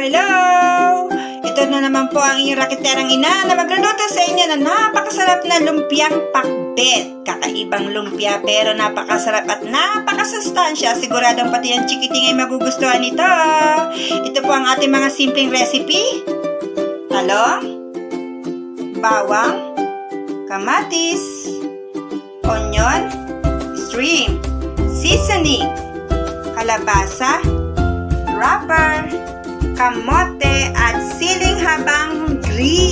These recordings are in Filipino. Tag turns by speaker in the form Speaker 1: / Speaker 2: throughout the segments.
Speaker 1: Hello! Ito na naman po ang inyong rakiterang ina na magluluto sa inyo na napakasarap na lumpiang pakbet. Kakaibang lumpia pero napakasarap at napakasustansya. Siguradong pati ang chikiting ay magugustuhan ito. Ito po ang ating mga simpleng recipe. Talong, bawang, kamatis, onion, shrimp, seasoning, kalabasa, wrapper, kamote at siling habang green.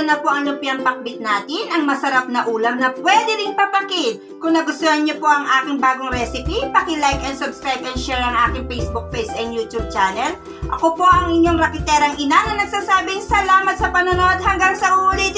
Speaker 1: Ito na po ang lumpiang pakbit natin, ang masarap na ulam na pwede ring papakid. Kung nagustuhan niyo po ang aking bagong recipe, paki-like and subscribe and share ang aking Facebook page and YouTube channel. Ako po ang inyong rakiterang ina na nagsasabing salamat sa panonood hanggang sa ulit.